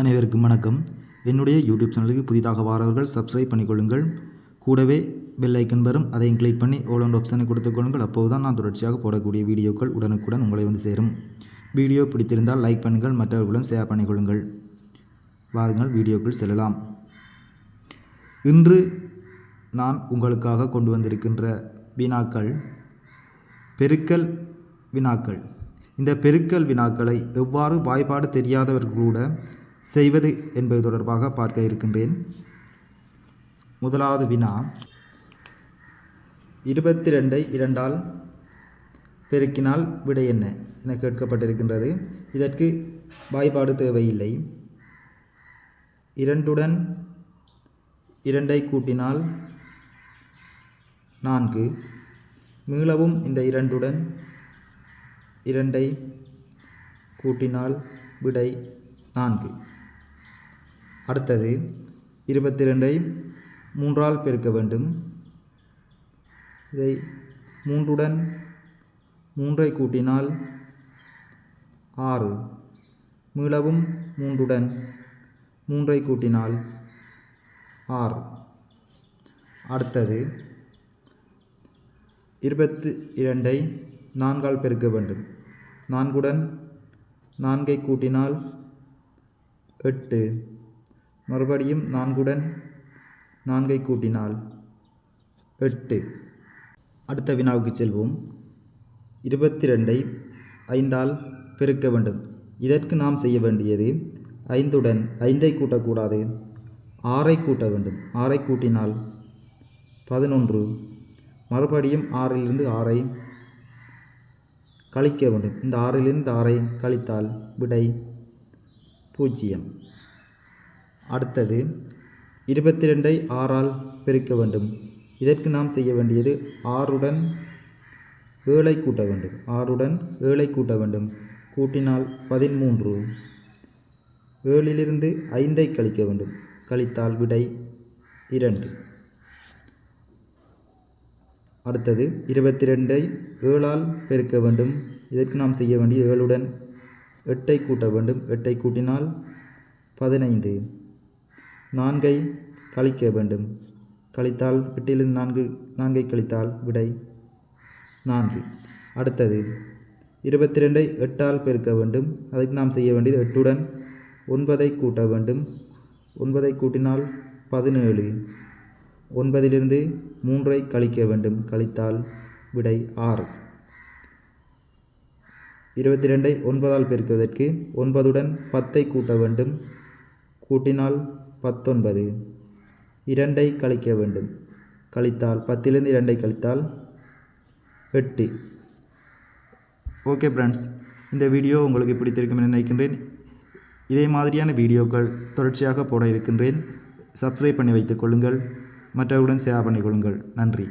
அனைவருக்கும் வணக்கம். என்னுடைய யூடியூப் சேனலுக்கு புதிதாக வாரவர்கள் சப்ஸ்கிரைப் பண்ணிக்கொள்ளுங்கள். கூடவே பெல் ஐக்கன் வரும் அதையும் கிளிக் பண்ணி ஓலோன் ஆப்ஷனை கொடுத்துக்கொள்ளுங்கள் அப்போது தான் நான் தொடர்ச்சியாக போடக்கூடிய வீடியோக்கள் உடனுக்குடன் உங்களை வந்து சேரும். வீடியோ பிடித்திருந்தால் லைக் பண்ணுங்கள். மற்றவர்களுடன் ஷேர் பண்ணிக்கொள்ளுங்கள். வாருங்கள் வீடியோக்குள் செல்லலாம். இன்று நான் உங்களுக்காக கொண்டு வந்திருக்கின்ற வினாக்கள் பெருக்கல் வினாக்கள். இந்த பெருக்கல் வினாக்களை எவ்வாறு வாய்ப்பாடு தெரியாதவர்கள் கூட செய்வது என்பது தொடர்பாக பார்க்க இருக்கின்றேன். முதலாவது வினா. இருபத்தி ரெண்டை இரண்டால் பெருக்கினால் விடை என்ன என கேட்கப்பட்டிருக்கின்றது. இதற்கு வாய்ப்பாடு தேவையில்லை. இரண்டுடன் இரண்டை கூட்டினால் நான்கு. மீளவும் இந்த இரண்டுடன் இரண்டை கூட்டினால் விடை நான்கு. அடுத்தது இருபத்தி ரெண்டை மூன்றால் பெருக்க வேண்டும். இதை மூன்றுடன் மூன்றை கூட்டினால் ஆறு. மீளவும் மூன்றுடன் மூன்றை கூட்டினால் ஆறு. அடுத்தது இருபத்தி இரண்டை நான்கால் பெருக்க வேண்டும். நான்குடன் நான்கை கூட்டினால் எட்டு. மறுபடியும் நான்குடன் நான்கை கூட்டினால் எட்டு. அடுத்த வினாவுக்கு செல்வோம். இருபத்தி ரெண்டை ஐந்தால் பெருக்க வேண்டும். இதற்கு நாம் செய்ய வேண்டியது ஐந்துடன் ஐந்தை கூட்டக்கூடாது. ஆறை கூட்ட வேண்டும். ஆறை கூட்டினால் பதினொன்று. மறுபடியும் ஆறிலிருந்து ஆறை கழிக்க வேண்டும். இந்த ஆறிலிருந்து ஆறை கழித்தால் விடை பூஜ்ஜியம். அடுத்தது இருபத்தி ரெண்டை ஆறால் பெருக்க வேண்டும். இதற்கு நாம் செய்ய வேண்டியது ஆறுடன் ஏழை கூட்ட வேண்டும். ஆறுடன் ஏழை கூட்ட வேண்டும். கூட்டினால் பதிமூன்று ஏழிலிருந்து ஐந்தை கழிக்க வேண்டும். கழித்தால் விடை இரண்டு. அடுத்தது இருபத்தி ரெண்டை ஏழால் பெருக்க வேண்டும். இதற்கு நாம் செய்ய வேண்டிய ஏழுடன் எட்டை கூட்ட வேண்டும். எட்டை கூட்டினால் பதினைந்து. நான்கை கழிக்க வேண்டும். கழித்தால் எட்டிலிருந்து நான்கு நான்கை கழித்தால் விடை நான்கு. அடுத்தது இருபத்தி ரெண்டை எட்டால் பெருக்க வேண்டும். அதுக்கு நாம் செய்ய வேண்டியது எட்டுடன் ஒன்பதை கூட்ட வேண்டும். ஒன்பதை கூட்டினால் பதினேழு. ஒன்பதிலிருந்து மூன்றை கழிக்க வேண்டும். கழித்தால் விடை ஆறு. இருபத்தி ரெண்டை ஒன்பதால் பெருக்குவதற்கு ஒன்பதுடன் பத்தை கூட்ட வேண்டும். கூட்டினால் பத்தொன்பது. இரண்டை கழிக்க வேண்டும். கழித்தால் பத்திலிருந்து இரண்டை கழித்தால் எட்டு. ஓகே ஃப்ரெண்ட்ஸ் இந்த வீடியோ உங்களுக்கு பிடித்திருக்கும் என நினைக்கின்றேன். இதே மாதிரியான வீடியோக்கள் தொடர்ச்சியாக போட இருக்கின்றேன். சப்ஸ்கிரைப் பண்ணி வைத்துக் கொள்ளுங்கள். மற்றவர்களுடன் ஷேர் பண்ணிக்கொள்ளுங்கள் நன்றி.